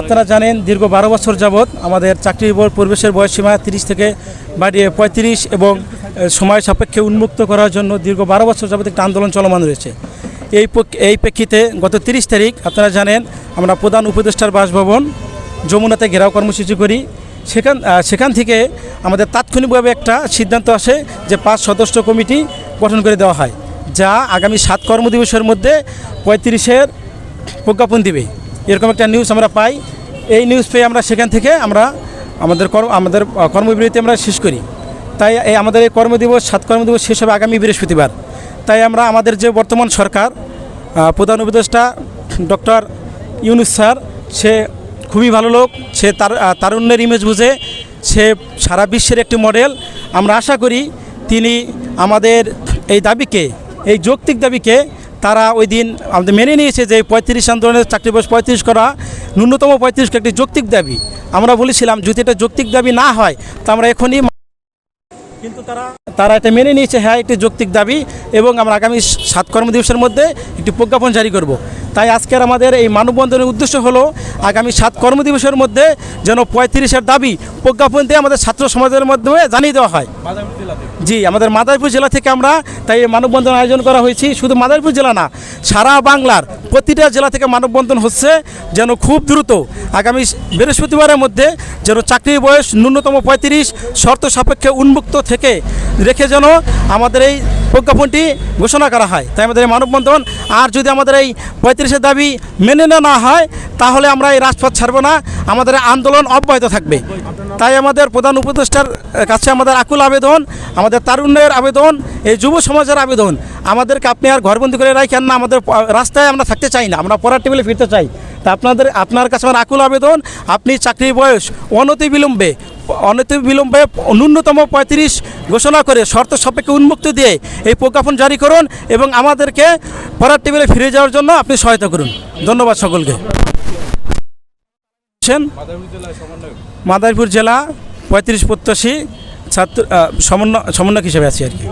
আপনারা জানেন, দীর্ঘ বারো বছর যাবৎ আমাদের চাকরি প্রবেশের বয়সসীমা তিরিশ থেকে বাড়িয়ে পঁয়ত্রিশ এবং সময় সাপেক্ষে উন্মুক্ত করার জন্য দীর্ঘ বারো বছর যাবৎ একটা আন্দোলন চলমান রয়েছে। এই এই প্রেক্ষিতে গত তিরিশ তারিখ, আপনারা জানেন, আমরা প্রধান উপদেষ্টার বাসভবন, যমুনাতে ঘেরাও কর্মসূচি করি। সেখান সেখান থেকে আমাদের তাৎক্ষণিকভাবে একটা সিদ্ধান্ত আসে যে পাঁচ সদস্য কমিটি গঠন করে দেওয়া হয়, যা আগামী সাত কর্মদিবসের মধ্যে পঁয়ত্রিশের প্রজ্ঞাপন দিবে। এরকম একটা নিউজ আমরা পাই। এই নিউজ পেয়ে আমরা সেখান থেকে আমরা আমাদের কর্ম আমাদের কর্মবিরতি আমরা শেষ করি। তাই এই আমাদের এই কর্মদিবস, সাত কর্মদিবস শেষ হবে আগামী বৃহস্পতিবার। তাই আমরা আমাদের যে বর্তমান সরকার প্রধান উপদেষ্টা ডক্টর ইউনুস স্যার, সে খুবই ভালো লোক। সে তার তারুণ্যের ইমেজ বুঝে সে সারা বিশ্বের একটি মডেল আমরা আশা করি তিনি আমাদের এই দাবিকে, এই যৌক্তিক দাবিকে তারা ওই দিন আমাদের মেনে নিয়েছে যে পঁয়ত্রিশ আন্দোলনের চাকরি বয়স পঁয়ত্রিশ করা ন্যূনতম পঁয়ত্রিশ একটি যৌক্তিক দাবি। আমরা বলেছিলাম, যদি এটা যৌক্তিক দাবি না হয়, তা আমরা এখনই কিন্তু তারা তারা এটা মেনে নিয়েছে হ্যাঁ একটি যৌক্তিক দাবি এবং আমরা আগামী সাত কর্মদিবসের মধ্যে একটি প্রজ্ঞাপন জারি করব। তাই আজকের আমাদের এই মানববন্ধনের উদ্দেশ্য হলো আগামী সাত কর্মদিবসের মধ্যে যেন পঁয়ত্রিশের দাবি প্রজ্ঞাপন দিয়ে আমাদের ছাত্র সমাজের মাধ্যমে জানিয়ে দেওয়া হয়। জি, আমাদের মাদারীপুর জেলা থেকে আমরা তাই এই মানববন্ধন আয়োজন করা হয়েছে। শুধু মাদারীপুর জেলা না, সারা বাংলার প্রতিটা জেলা থেকে মানববন্ধন হচ্ছে যেন খুব দ্রুত আগামী বৃহস্পতিবারের মধ্যে যেন চাকরির বয়স ন্যূনতম পঁয়ত্রিশ শর্ত সাপেক্ষে উন্মুক্ত থেকে রেখে যেন আমাদের এই প্রজ্ঞাপনটি ঘোষণা করা হয়। তাই আমাদের এই মানববন্ধন আর যদি আমাদের এই পঁয়ত্রিশের দাবি মেনে না হয়, তাহলে আমরা এই রাজপথ ছাড়বো না। আমাদের আন্দোলন অব্যাহত থাকবে। তাই আমাদের প্রধান উপদেষ্টার কাছে আমাদের আকুল আবেদন, আমাদের তারুণ্যের আবেদন, এই যুব সমাজের আবেদন। আমাদেরকে আপনি আর ঘরবন্দি করে রাখেন না। আমাদের রাস্তায় আমরা থাকতে চাই না। আমরা পড়ার টেবিলে ফিরতে চাই। তা আপনাদের, আপনার কাছে আমার আকুল আবেদন, আপনি চাকরির বয়স অনতি বিলম্বে অনতি বিলম্বে ন্যূনতম পঁয়ত্রিশ ঘোষণা করে শর্ত সাপেক্ষে উন্মুক্ত দিয়ে এই প্রজ্ঞাপন জারি করুন এবং আমাদেরকে পরার টেবিলে ফিরে যাওয়ার জন্য আপনি সহায়তা করুন। ধন্যবাদ সকলকে। মাদারীপুর জেলা পঁয়ত্রিশ প্রত্যাশী ছাত্র সমন্বয়, সমন্বয়ক হিসেবে আছি আর কি।